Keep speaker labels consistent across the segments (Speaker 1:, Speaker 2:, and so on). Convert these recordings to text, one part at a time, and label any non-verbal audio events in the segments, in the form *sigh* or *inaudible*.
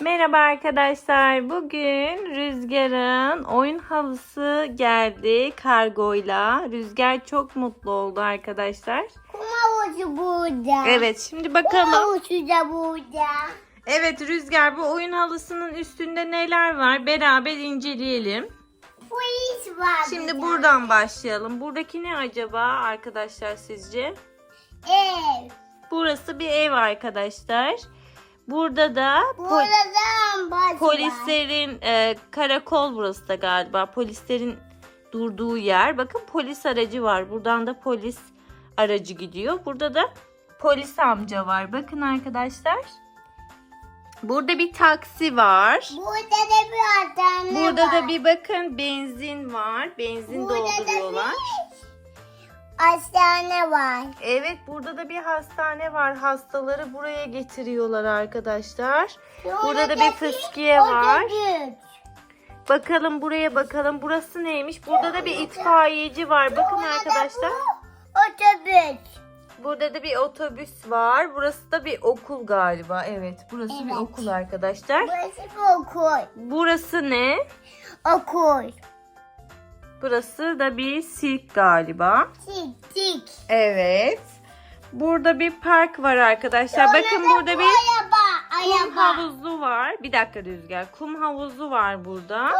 Speaker 1: Merhaba arkadaşlar. Bugün Rüzgar'ın oyun halısı geldi kargoyla. Rüzgar çok mutlu oldu arkadaşlar.
Speaker 2: Kum havuzu burada.
Speaker 1: Evet şimdi
Speaker 2: Kum
Speaker 1: bakalım.
Speaker 2: havuzu da burada.
Speaker 1: Evet Rüzgar bu oyun halısının üstünde neler var beraber inceleyelim.
Speaker 2: Polis var.
Speaker 1: Şimdi
Speaker 2: burada.
Speaker 1: buradan başlayalım. Buradaki ne acaba arkadaşlar sizce?
Speaker 2: Ev.
Speaker 1: Burası bir ev arkadaşlar. Burada da pol-
Speaker 2: var.
Speaker 1: Polislerin e, karakol burası da galiba. Polislerin durduğu yer. Bakın polis aracı var. Buradan da polis aracı gidiyor. Burada da polis amca var. Bakın arkadaşlar. Burada bir taksi var.
Speaker 2: Burada da bir
Speaker 1: Burada
Speaker 2: var.
Speaker 1: da bir bakın benzin var. Benzin
Speaker 2: Burada da
Speaker 1: dolduruyorlar.
Speaker 2: Hastane var.
Speaker 1: Evet burada da bir hastane var. Hastaları buraya getiriyorlar arkadaşlar. Burada da bir fıskiye var. Bakalım buraya bakalım. Burası neymiş? Burada da bir itfaiyeci var. Bakın arkadaşlar.
Speaker 2: Otobüs.
Speaker 1: Burada da bir otobüs var. Burası da bir okul galiba. Evet, burası bir
Speaker 2: Evet.
Speaker 1: okul arkadaşlar.
Speaker 2: Burası bir okul.
Speaker 1: Burası ne?
Speaker 2: Okul.
Speaker 1: Burası da bir sirk galiba.
Speaker 2: Tik tik.
Speaker 1: Evet. Burada bir park var arkadaşlar. Bakın
Speaker 2: Sonra da
Speaker 1: burada
Speaker 2: bu
Speaker 1: bir
Speaker 2: Araba.
Speaker 1: kum
Speaker 2: Araba.
Speaker 1: havuzu var. Bir dakika Rüzgar. Kum havuzu var burada.
Speaker 2: Da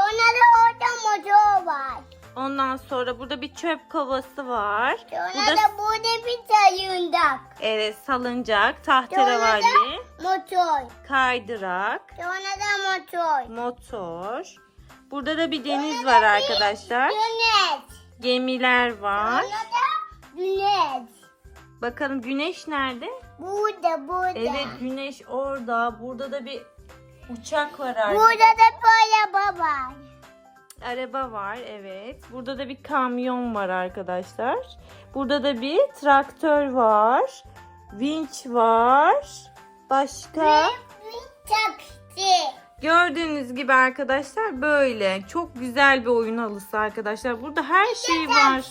Speaker 2: orada motor var.
Speaker 1: Ondan sonra burada bir çöp kovası var.
Speaker 2: Sonra
Speaker 1: Burada
Speaker 2: da burada bir sayındak.
Speaker 1: evet salıncak,
Speaker 2: da motor.
Speaker 1: kaydırak,
Speaker 2: Sonra da motor.
Speaker 1: motor. Burada da bir deniz var arkadaşlar.
Speaker 2: Güneş.
Speaker 1: Gemiler var.
Speaker 2: Güneş.
Speaker 1: Bakalım güneş nerede?
Speaker 2: Burada burada.
Speaker 1: Evet güneş orada. Burada da bir uçak var arkadaşlar.
Speaker 2: Burada da böyle baba.
Speaker 1: Araba var evet. Burada da bir kamyon var arkadaşlar. Burada da bir traktör var. Vinç var. Başka?
Speaker 2: Bir taksi.
Speaker 1: Gördüğünüz gibi arkadaşlar böyle. Çok güzel bir oyun halısı arkadaşlar. Burada her şey var.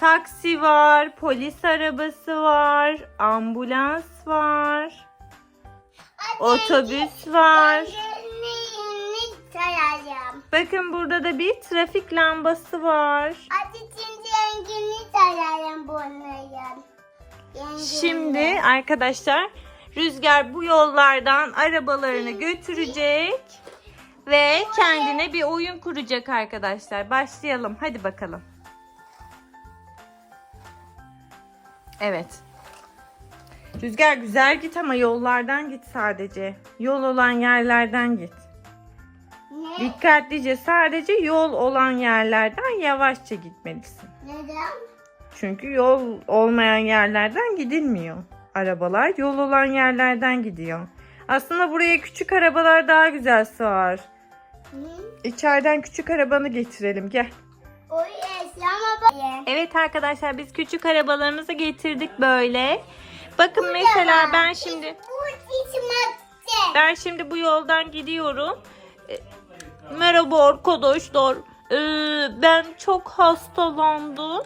Speaker 2: Taksi.
Speaker 1: Var, polis arabası var, ambulans var, otobüs var. Bakın burada da bir trafik lambası var.
Speaker 2: Şimdi
Speaker 1: arkadaşlar Rüzgar bu yollardan arabalarını götürecek ve kendine bir oyun kuracak arkadaşlar. Başlayalım. Hadi bakalım. Evet. Rüzgar güzel git ama yollardan git sadece. Yol olan yerlerden git.
Speaker 2: Ne?
Speaker 1: Dikkatlice sadece yol olan yerlerden yavaşça gitmelisin.
Speaker 2: Neden?
Speaker 1: Çünkü yol olmayan yerlerden gidilmiyor. Arabalar yol olan yerlerden gidiyor. Aslında buraya küçük arabalar daha güzel sığar. İçeriden küçük arabanı getirelim gel. Evet arkadaşlar biz küçük arabalarımızı getirdik böyle. Bakın mesela ben şimdi ben şimdi bu yoldan gidiyorum. E, Merhaba arkadaşlar. Ee, ben çok hastalandım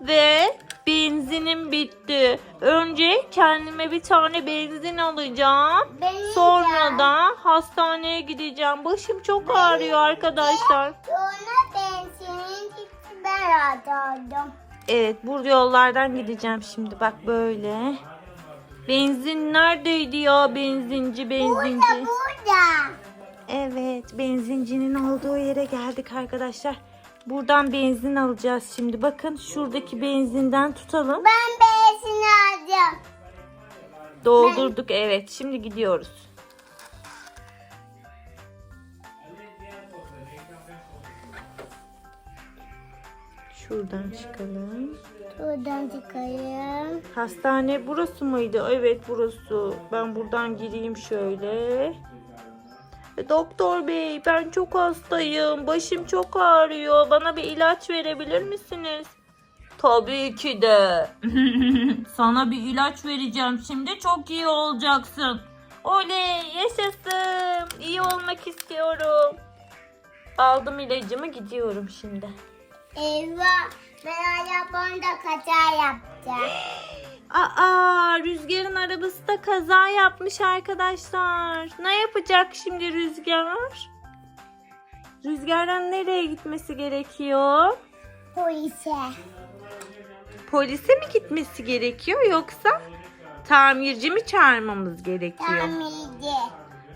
Speaker 1: ve benzinim bitti. Önce kendime bir tane benzin alacağım.
Speaker 2: Benim
Speaker 1: Sonra da hastaneye gideceğim. Başım çok ağrıyor arkadaşlar.
Speaker 2: Sonra ben senin gitti ben atladım.
Speaker 1: Evet bu yollardan gideceğim şimdi. Bak böyle. Benzin neredeydi ya benzinci benzinci?
Speaker 2: Burada burada.
Speaker 1: Evet benzincinin olduğu yere geldik arkadaşlar. Buradan benzin alacağız şimdi. Bakın şuradaki benzinden tutalım.
Speaker 2: Ben beyazını aldım.
Speaker 1: Doldurduk evet. Şimdi gidiyoruz. Şuradan çıkalım.
Speaker 2: Buradan çıkayım.
Speaker 1: Hastane burası mıydı? Evet burası. Ben buradan gireyim şöyle. Doktor bey ben çok hastayım. Başım çok ağrıyor. Bana bir ilaç verebilir misiniz? Tabii ki de. *laughs* Sana bir ilaç vereceğim şimdi. Çok iyi olacaksın. Oley yaşasın. İyi olmak istiyorum. Aldım ilacımı gidiyorum şimdi.
Speaker 2: Eyvah. Ben arabamda kaza yaptım. *gasps* *laughs*
Speaker 1: Aa Rüzgar'ın arabası da kaza yapmış arkadaşlar. Ne yapacak şimdi Rüzgar? Rüzgar'dan nereye gitmesi gerekiyor?
Speaker 2: Polise.
Speaker 1: Polise mi gitmesi gerekiyor yoksa tamirci mi çağırmamız gerekiyor?
Speaker 2: Tamirci.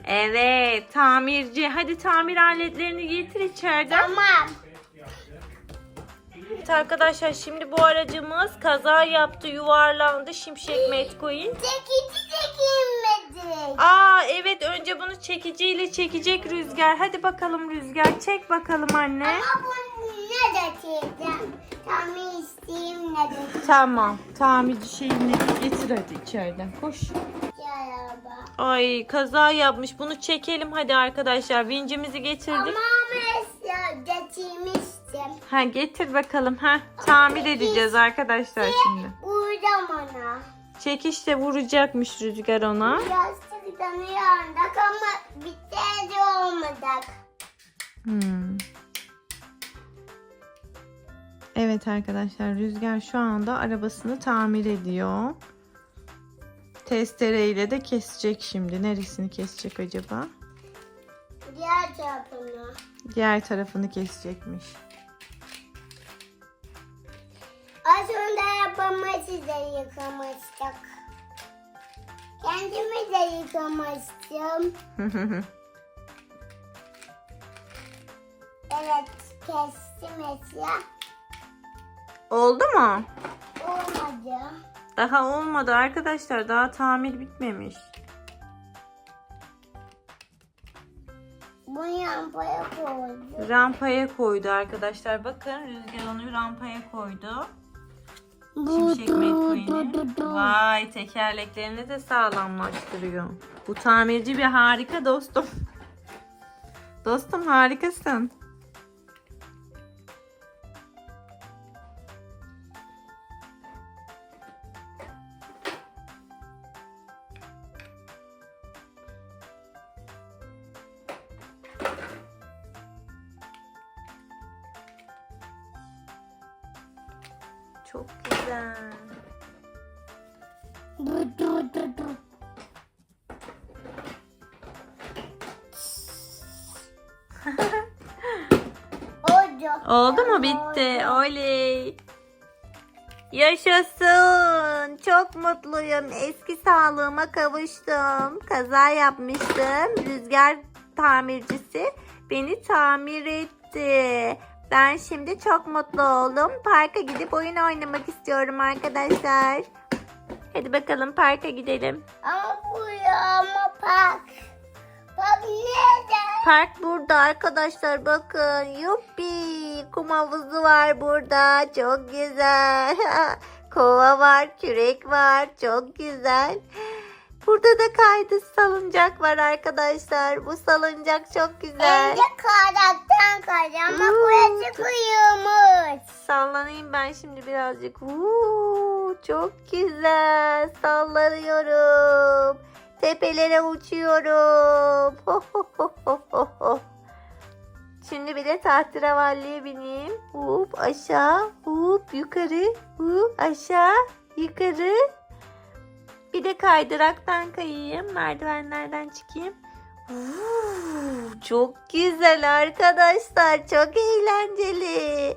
Speaker 1: Evet tamirci. Hadi tamir aletlerini getir içeriden.
Speaker 2: Tamam.
Speaker 1: Evet arkadaşlar şimdi bu aracımız kaza yaptı yuvarlandı şimşek McQueen.
Speaker 2: Çekici çekilmedi.
Speaker 1: Aa evet önce bunu çekiciyle çekecek Rüzgar. Hadi bakalım Rüzgar çek bakalım anne.
Speaker 2: Ama bunu ne de çekeceğim? Tamir isteyeyim ne de
Speaker 1: Tamam tamirci şeyini getir hadi içeriden koş. Ay kaza yapmış bunu çekelim hadi arkadaşlar vincimizi getirdik.
Speaker 2: Ama mesela getirmiştim.
Speaker 1: Ha getir bakalım ha tamir edeceğiz arkadaşlar şimdi.
Speaker 2: Vuracağım ona.
Speaker 1: Çekişle vuracakmış Rüzgar ona.
Speaker 2: Yastıktan yandık ama tane olmadık.
Speaker 1: Hmm. Evet arkadaşlar Rüzgar şu anda arabasını tamir ediyor. Testereyle de kesecek şimdi. Neresini kesecek acaba?
Speaker 2: Diğer tarafını.
Speaker 1: Diğer tarafını kesecekmiş.
Speaker 2: Yıkamıştık. Kendimi de yıkamıştım. *laughs* Evet kestim mesela.
Speaker 1: Oldu mu?
Speaker 2: Olmadı.
Speaker 1: Daha olmadı arkadaşlar. Daha tamir bitmemiş.
Speaker 2: Bunu yampaya koydum.
Speaker 1: Rampaya koydu arkadaşlar. Bakın Rüzgar onu rampaya koydu. Şimşek McQueen'i. Vay tekerleklerini de sağlamlaştırıyor. Bu tamirci bir harika dostum. *laughs* Dostum harikasın. Çok güzel.
Speaker 2: Oldu. *laughs*
Speaker 1: Oldu mu bitti? Oley. Yaşasın. Çok mutluyum. Eski sağlığıma kavuştum. Kaza yapmıştım. Rüzgar tamircisi beni tamir etti. Ben şimdi çok mutlu oldum. Parka gidip oyun oynamak istiyorum arkadaşlar. Hadi bakalım parka gidelim.
Speaker 2: Ama bu ama park. Bak nerede?
Speaker 1: Park burada arkadaşlar bakın. Yuppi. Kum havuzu var burada. Çok güzel. *laughs* Kova var, kürek var. Çok güzel. Burada da kaydı salıncak var arkadaşlar. Bu salıncak çok güzel.
Speaker 2: Önce kayaktan kayacağım ama burası kıyılmış.
Speaker 1: Sallanayım ben şimdi birazcık. Uuu, çok güzel. Sallanıyorum. Tepelere uçuyorum. Ho, ho, ho, ho, ho, ho. Şimdi bir de tahterevalliye bineyim. Hop aşağı, hop yukarı, hop aşağı, yukarı. Bir de kaydıraktan kayayım. Merdivenlerden çıkayım. Uuu, çok güzel arkadaşlar. Çok eğlenceli.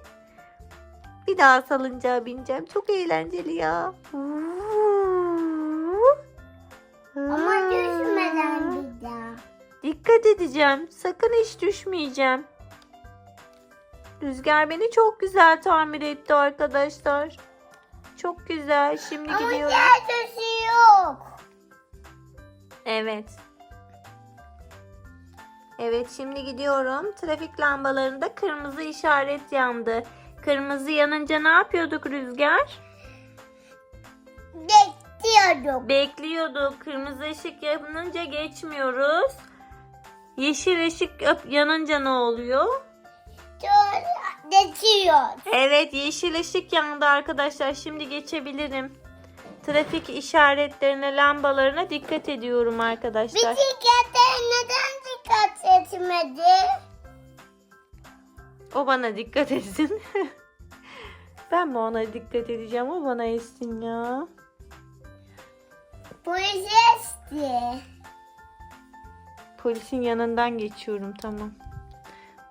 Speaker 1: Bir daha salıncağa bineceğim. Çok eğlenceli ya. Uuu.
Speaker 2: Ama düşmeden bir daha.
Speaker 1: Dikkat edeceğim. Sakın hiç düşmeyeceğim. Rüzgar beni çok güzel tamir etti arkadaşlar. Çok güzel. Şimdi
Speaker 2: Ama
Speaker 1: gidiyorum.
Speaker 2: yer taşı yok.
Speaker 1: Evet. Evet şimdi gidiyorum. Trafik lambalarında kırmızı işaret yandı. Kırmızı yanınca ne yapıyorduk Rüzgar?
Speaker 2: Bekliyorduk.
Speaker 1: Bekliyorduk. Kırmızı ışık yanınca geçmiyoruz. Yeşil ışık yanınca ne oluyor?
Speaker 2: Sonra geçiyor.
Speaker 1: Evet yeşil ışık yandı arkadaşlar. Şimdi geçebilirim. Trafik işaretlerine, lambalarına dikkat ediyorum arkadaşlar.
Speaker 2: Bisiklete neden dikkat etmedi?
Speaker 1: O bana dikkat etsin. *laughs* ben mi ona dikkat edeceğim? O bana etsin ya.
Speaker 2: Polis esti.
Speaker 1: Polisin yanından geçiyorum tamam.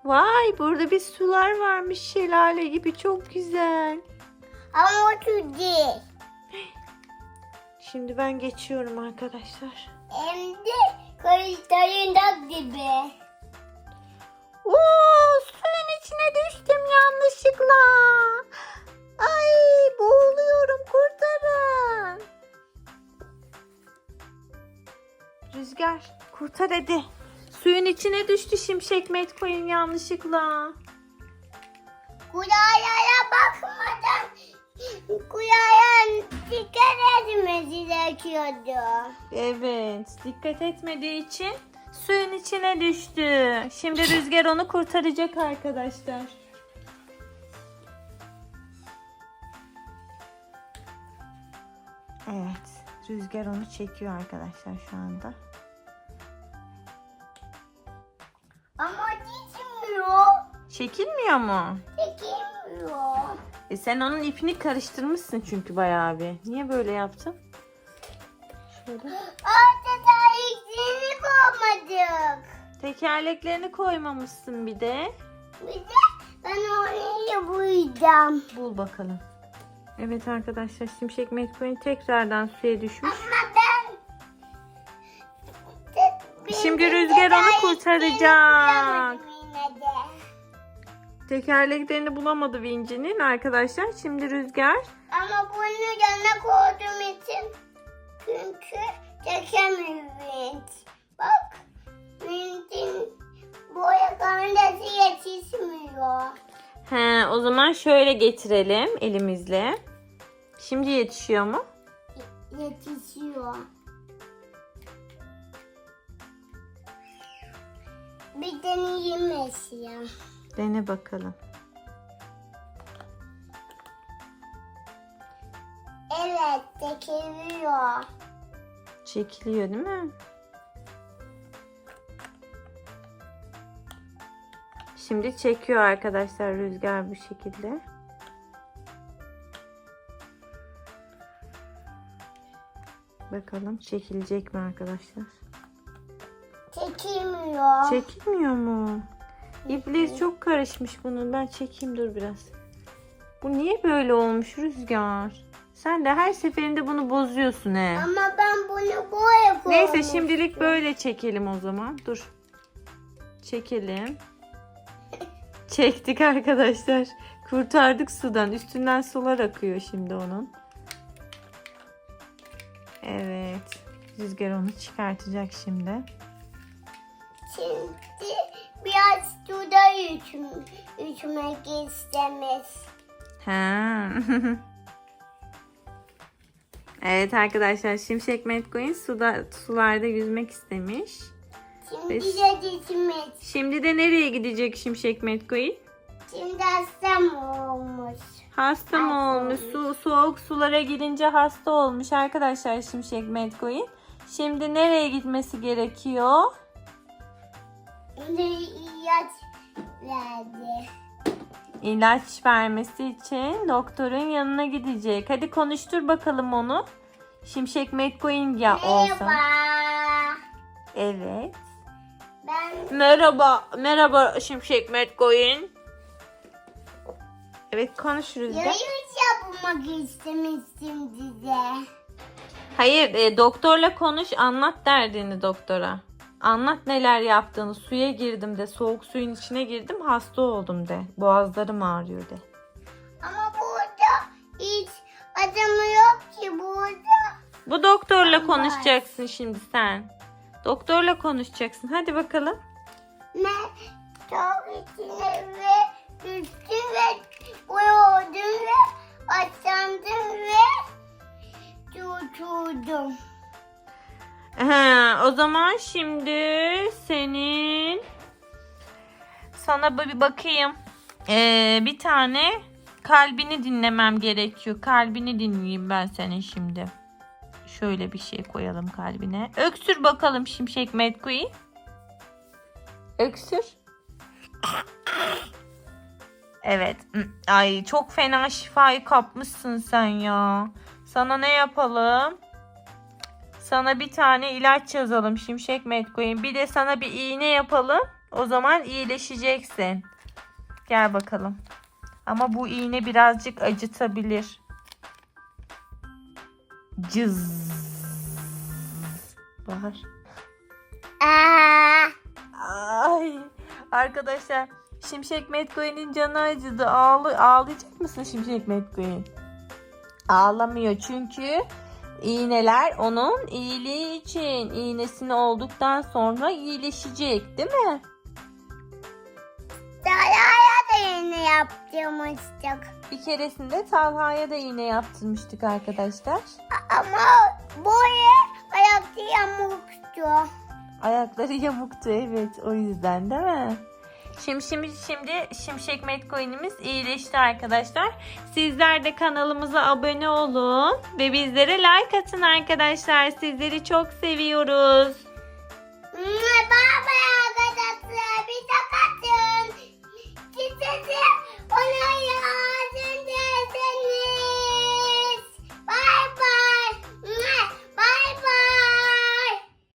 Speaker 1: Vay burada bir sular varmış şelale gibi çok güzel.
Speaker 2: Ama o değil.
Speaker 1: Şimdi ben geçiyorum arkadaşlar.
Speaker 2: Hem de kayıtlarında gibi.
Speaker 1: Oo, suyun içine düştüm yanlışlıkla. Ay boğuluyorum kurtarın. Rüzgar kurtar hadi. Suyun içine düştü şimşek McQueen yanlışlıkla.
Speaker 2: Kulağlara bakmadan kulağına dikkat etmesi gerekiyordu.
Speaker 1: Evet dikkat etmediği için suyun içine düştü. Şimdi Rüzgar onu kurtaracak arkadaşlar. Evet Rüzgar onu çekiyor arkadaşlar şu anda. Çekilmiyor mu?
Speaker 2: Çekilmiyor.
Speaker 1: E sen onun ipini karıştırmışsın çünkü bayağı bir. Niye böyle yaptın? Şöyle.
Speaker 2: Orada tarihini koymadık.
Speaker 1: Tekerleklerini koymamışsın bir de.
Speaker 2: Bir de ben orayı bulacağım.
Speaker 1: Bul bakalım. Evet arkadaşlar Şimşek McQueen tekrardan suya düşmüş.
Speaker 2: Ama ben...
Speaker 1: Şimdi Rüzgar onu kurtaracak. Tekerleklerini bulamadı Vinci'nin arkadaşlar. Şimdi Rüzgar
Speaker 2: Ama bunu yanına koyduğum için çünkü çekemiyorum. Bak Vinç'in boya kamerası yetişmiyor.
Speaker 1: He, o zaman şöyle getirelim elimizle. Şimdi yetişiyor mu?
Speaker 2: Yetişiyor. Bir deneyeyim mesela.
Speaker 1: Dene bakalım.
Speaker 2: Evet, çekiliyor.
Speaker 1: Çekiliyor değil mi? Şimdi çekiyor arkadaşlar Rüzgar bu şekilde. Bakalım çekilecek mi arkadaşlar?
Speaker 2: Çekilmiyor.
Speaker 1: Çekilmiyor mu? İblis çok karışmış bunun. Ben çekeyim dur biraz. Bu niye böyle olmuş Rüzgar? Sen de her seferinde bunu bozuyorsun he.
Speaker 2: Ama ben bunu boya koymuştum.
Speaker 1: Neyse şimdilik böyle çekelim o zaman. Dur. Çekelim. Çektik arkadaşlar. Kurtardık sudan. Üstünden sular akıyor şimdi onun. Evet. Rüzgar onu çıkartacak şimdi.
Speaker 2: Şimdi biraz suda yüzüm, yüzmek istemez.
Speaker 1: Ha. *laughs* evet arkadaşlar Şimşek McQueen suda sularda yüzmek istemiş.
Speaker 2: Şimdi de yüzmek.
Speaker 1: Şimdi de nereye gidecek Şimşek McQueen?
Speaker 2: Şimdi hastam olmuş.
Speaker 1: Hasta mı
Speaker 2: Hasta
Speaker 1: olmuş?
Speaker 2: olmuş.
Speaker 1: Su, soğuk sulara gidince hasta olmuş arkadaşlar Şimşek McQueen. Şimdi nereye gitmesi gerekiyor?
Speaker 2: İlaç verdi.
Speaker 1: İlaç vermesi için doktorun yanına gidecek. Hadi konuştur bakalım onu. Şimşek McQueen ya olsa.
Speaker 2: Merhaba.
Speaker 1: Evet.
Speaker 2: Ben
Speaker 1: Merhaba, merhaba Şimşek McQueen. Evet konuş Rüzgar.
Speaker 2: yayış yapmak istemiştim size.
Speaker 1: Hayır, e, doktorla konuş, anlat derdini doktora. Anlat neler yaptığını. Suya girdim de, soğuk suyun içine girdim, hasta oldum de. Boğazlarım ağrıyor de.
Speaker 2: Ama burada hiç adamı yok ki burada.
Speaker 1: Bu doktorla
Speaker 2: Allah.
Speaker 1: konuşacaksın şimdi sen. Doktorla konuşacaksın. Hadi bakalım.
Speaker 2: Ne çok içine ve düştüm ve uyudum ve açlandım ve tuturdum.
Speaker 1: He, o zaman şimdi senin sana bir bakayım. Ee, bir tane kalbini dinlemem gerekiyor. Kalbini dinleyeyim ben senin şimdi. Şöyle bir şey koyalım kalbine. Öksür bakalım Şimşek McQueen. Öksür. Evet. Ay çok fena şifayı kapmışsın sen ya. Sana ne yapalım? Sana bir tane ilaç yazalım Şimşek McQueen. Bir de sana bir iğne yapalım. O zaman iyileşeceksin. Gel bakalım. Ama bu iğne birazcık acıtabilir. Cız. Bahar.
Speaker 2: Aa,
Speaker 1: Ay. Arkadaşlar Şimşek McQueen'in canı acıdı. Ağlı ağlayacak mısın Şimşek McQueen? Ağlamıyor çünkü iğneler onun iyiliği için. İğnesini olduktan sonra iyileşecek değil mi?
Speaker 2: Talaya da yeni yaptırmıştık.
Speaker 1: Bir keresinde Talha'ya da iğne yaptırmıştık arkadaşlar.
Speaker 2: Ama böyle ayakta yamuktu.
Speaker 1: Ayakları yamuktu evet o yüzden değil mi? Şimdi, şimdi, şimdi Şimşek McQueen'imiz iyileşti arkadaşlar. Sizler de kanalımıza abone olun ve bizlere like atın arkadaşlar. Sizleri çok seviyoruz.
Speaker 2: Bye bye.